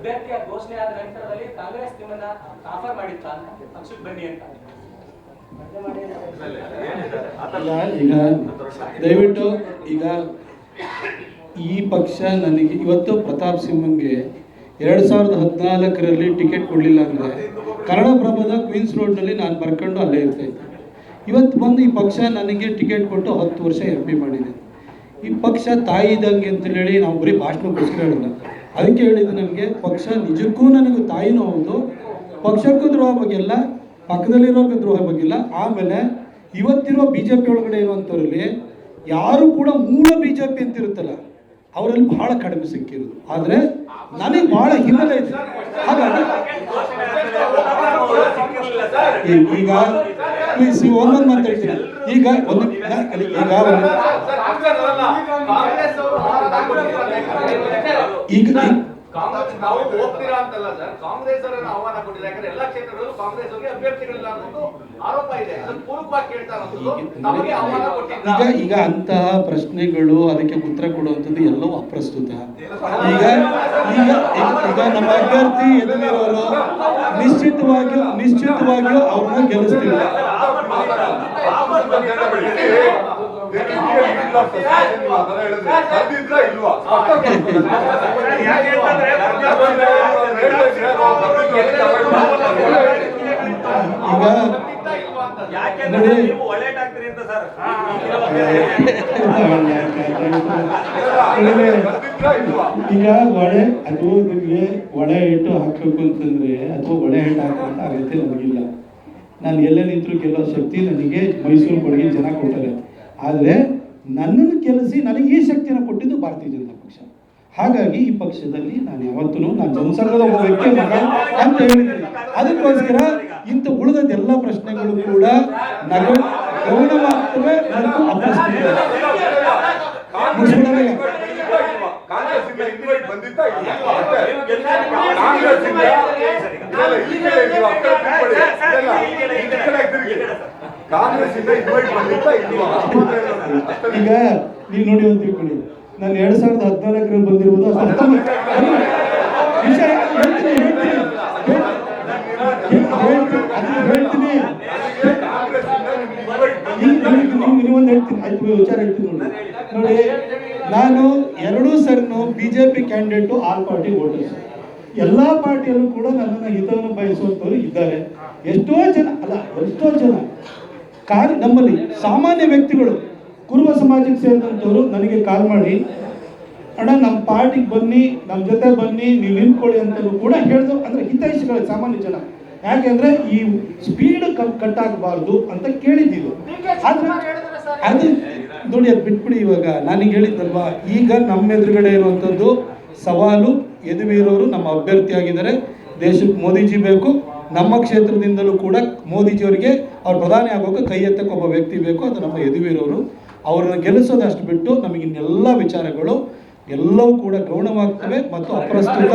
ಅಭ್ಯರ್ಥಿಯ ಘೋಷಣೆ ಆದ ನಂತರದಲ್ಲಿ ಕಾಂಗ್ರೆಸ್ ನಿಮ್ಮನ್ನ ಆಫರ್ ಮಾಡಿತ್ತ ಪಕ್ಷಕ್ಕೆ ಬನ್ನಿ ಅಂತ. ಈಗ ದಯವಿಟ್ಟು ಈಗ ಈ ಪಕ್ಷ ನನಗೆ ಇವತ್ತು ಪ್ರತಾಪ್ ಸಿಂಹಂಗೆ ಎರಡು ಸಾವಿರದ ಹದಿನಾಲ್ಕರಲ್ಲಿ ಟಿಕೆಟ್ ಕೊಡಲಿಲ್ಲ ಅಂದರೆ ಕನ್ನಡಪ್ರಭದ ಕ್ವೀನ್ಸ್ ರೋಡ್ನಲ್ಲಿ ನಾನು ಬರ್ಕೊಂಡು ಅಲ್ಲೇ ಇರ್ತಾ ಇವತ್ತು ಬಂದು ಈ ಪಕ್ಷ ನನಗೆ ಟಿಕೆಟ್ ಕೊಟ್ಟು ಹತ್ತು ವರ್ಷ ಎಂ ಪಿ ಮಾಡಿದೆ. ಈ ಪಕ್ಷ ತಾಯಿ ಇದ್ದಂಗೆ ಅಂತ ಹೇಳಿ ನಾವು ಬರೀ ಭಾಷಣ ಹೇಳಿಲ್ಲ ಅದಕ್ಕೆ ಹೇಳಿದ್ದು ನನಗೆ ಪಕ್ಷ ನಿಜಕ್ಕೂ ನನಗೂ ತಾಯಿನೂ ಹೌದು. ಪಕ್ಷಕ್ಕೂ ದ್ರೋಹ ಬಗ್ಗೆಲ್ಲ, ಪಕ್ಕದಲ್ಲಿರೋರ್ಗೆ ದ್ರೋಹ ಬಗ್ಗಿಲ್ಲ, ಆಮೇಲೆ ಇವತ್ತಿರುವ ಬಿ ಜೆ ಪಿ ಒಳಗಡೆ ಇರುವಂಥವ್ರಲ್ಲಿ ಯಾರು ಕೂಡ ಮೂಲ ಬಿ ಜೆ ಪಿ ಅಂತ ಇರುತ್ತಲ್ಲ ಅವರಲ್ಲಿ ಬಹಳ ಕಡಿಮೆ ಸಿಕ್ಕಿರೋದು ಆದರೆ ನನಗೆ ಬಹಳ ಹಿನ್ನೆಲೆ ಇದೆ. ಹಾಗಾಗಿ ಈಗ ಪ್ಲೀಸ್ ಒಂದೊಂದು ಮಾತಾಡ್ತೀನಿ ಈಗ ಒಂದು ಈಗ ಒಂದು ಈಗ ಈಗ- ಕಾಂಗ್ರೆಸ್ ನಾವು ಹೋಗ್ತೀರಾ ಅಂತಲ್ಲ ಸರ್. ಕಾಂಗ್ರೆಸ್ ಅವರನ್ನ ಆಹ್ವಾನ ಕೊಟ್ಟಿದ್ದಾರೆ ಯಾಕಂದ್ರೆ ಎಲ್ಲಾ ಕ್ಷೇತ್ರಗಳಲ್ಲೂ ಕಾಂಗ್ರೆಸ್ ಅವರಿಗೆ ಅಭ್ಯರ್ಥಿಗಳಿಲ್ಲ ಅನ್ನೋದು ಆರೋಪ ಇದೆ. ಅದನ್ನ ಪೂರಕವಾಗಿ ಕೇಳ್ತಾ ಇರೋದು ನಮಗೆ ಆಹ್ವಾನ ಕೊಟ್ಟಿಲ್ಲ. ಈಗ ಈಗ ಅಂತಹ ಪ್ರಶ್ನೆಗಳು ಅದಕ್ಕೆ ಉತ್ತರ ಕೊಡುವಂಥದ್ದು ಎಲ್ಲವೂ ಅಪ್ರಸ್ತುತ. ಈಗ ಈಗ ಈಗ- ನಮ್ಮ ಅಭ್ಯರ್ಥಿ ಎದುರಿರೋರು ನಿಶ್ಚಿತವಾಗಿಯೂ ನಿಶ್ಚಿತವಾಗಿಯೂ ಅವ್ರನ್ನ ಗೆಲ್ಲಿಸ್ತೀವಿ ಈಗ ಒಳೆ ಅದು ನಿಮಗೆ ಒಳೆ ಹಿಟ್ಟು ಹಾಕಬೇಕು ಅಂತಂದ್ರೆ ಅಥವಾ ಒಳೆ ಹಿಟ್ಟು ಹಾಕುವಂತ ಅಗತ್ಯ ನಮಗಿಲ್ಲ. ನಾನು ಎಲ್ಲ ನಿಂತರೂ ಕೆಲವು ಶಕ್ತಿ ನನಗೆ ಮೈಸೂರು ಕೊಡುಗೆ ಜನ ಕೊಟ್ಟರೆ ಆದರೆ ನನ್ನನ್ನು ಕೆಲಸಿ ನನಗೆ ಈ ಶಕ್ತಿಯನ್ನು ಕೊಟ್ಟಿದ್ದು ಭಾರತೀಯ ಜನತಾ ಪಕ್ಷ. ಹಾಗಾಗಿ ಈ ಪಕ್ಷದಲ್ಲಿ ನಾನು ಯಾವತ್ತೂ ನಾನು ಜನಸಂಘದ ಒಬ್ಬ ವ್ಯಕ್ತಿ ಮಗ ಅಂತ ಹೇಳಿದ್ದೀನಿ ಅದಕ್ಕೋಸ್ಕರ ಇಂಥ ಉಳಿದದೆಲ್ಲ ಪ್ರಶ್ನೆಗಳು ಕೂಡ ನಗ ಇನ್ವೈಟ್ ಮತ್ತು ಅಪ್ರಸ್ತುತ ಮುಗಿಸ್ಬಿಡೋಣ. ಈಗ. ನೀವು ನೋಡಿ ಅಂತ ತಿಳ್ಕೊಳ್ಳಿ ನಾನು ಎರಡ್ ಸಾವಿರದ ಹದಿನಾಲ್ಕರಲ್ಲಿ ಬಂದಿರುವುದು ಹೇಳ್ತೀನಿ, ನೀವೊಂದು ಆಯ್ತು ವಿಚಾರ ಹೇಳ್ತೀನಿ ನೋಡಿ ನೋಡಿ ನಾನು ಎರಡೂ ಸರ್ನು BJP candidate all party voters ಎಲ್ಲ ಪಾರ್ಟಿಯಲ್ಲೂ ಕೂಡ ನನ್ನನ್ನು ಹಿತವನ್ನು ಬಯಸುವಂಥವ್ರು ಇದ್ದಾರೆ. ಎಷ್ಟೋ ಜನ, ಅಲ್ಲ, ಎಷ್ಟೋ ಜನ ಕಾರ್ ನಮ್ಮಲ್ಲಿ ಸಾಮಾನ್ಯ ವ್ಯಕ್ತಿಗಳು, ಕುರುಬ ಸಮಾಜಕ್ಕೆ ಸೇರಿದಂಥವ್ರು ನನಗೆ ಕಾಲ್ ಮಾಡಿ, ಅಣ್ಣ, ನಮ್ಮ ಪಾರ್ಟಿಗೆ ಬನ್ನಿ, ನಮ್ಮ ಜೊತೆ ಬನ್ನಿ, ನೀವು ನಿಂತ್ಕೊಳ್ಳಿ ಅಂತಲೂ ಕೂಡ ಹೇಳಿದ್ರು ಅಂದರೆ ಹಿತೈಷಿಗಳು ಸಾಮಾನ್ಯ ಜನ. ಯಾಕೆಂದ್ರೆ ಈ ಸ್ಪೀಡ್ ಕಟ್ ಆಗಬಾರ್ದು ಅಂತ ಕೇಳಿದ್ದೀವಿ. ಅದು ನೋಡಿ, ಅದು ಬಿಟ್ಬಿಡಿ ಇವಾಗ. ನಾನೀಗ ಹೇಳಿದ್ದಲ್ವಾ ಈಗ ನಮ್ಮ ಎದುರುಗಡೆ ಇರುವಂಥದ್ದು ಸವಾಲು ಯದುವೀರವರು ನಮ್ಮ ಅಭ್ಯರ್ಥಿಯಾಗಿದ್ದಾರೆ. ದೇಶಕ್ಕೆ ಮೋದಿಜಿ ಬೇಕು. ನಮ್ಮ ಕ್ಷೇತ್ರದಿಂದಲೂ ಕೂಡ ಮೋದಿಜಿಯವರಿಗೆ ಅವ್ರು ಪ್ರಧಾನಿ ಆಗೋಕೆ ಕೈ ಎತ್ತಕ್ಕೆ ಒಬ್ಬ ವ್ಯಕ್ತಿ ಬೇಕು. ಅದು ನಮ್ಮ ಯದುವೀರವರು ಅವರನ್ನು ಗೆಲ್ಲಿಸೋದಷ್ಟು ಬಿಟ್ಟು ನಮಗೆ ಇನ್ನೆಲ್ಲ ವಿಚಾರಗಳು ಎಲ್ಲವೂ ಕೂಡ ಗೌಣವಾಗ್ತವೆ ಮತ್ತು ಅಪ್ರಸ್ತುತ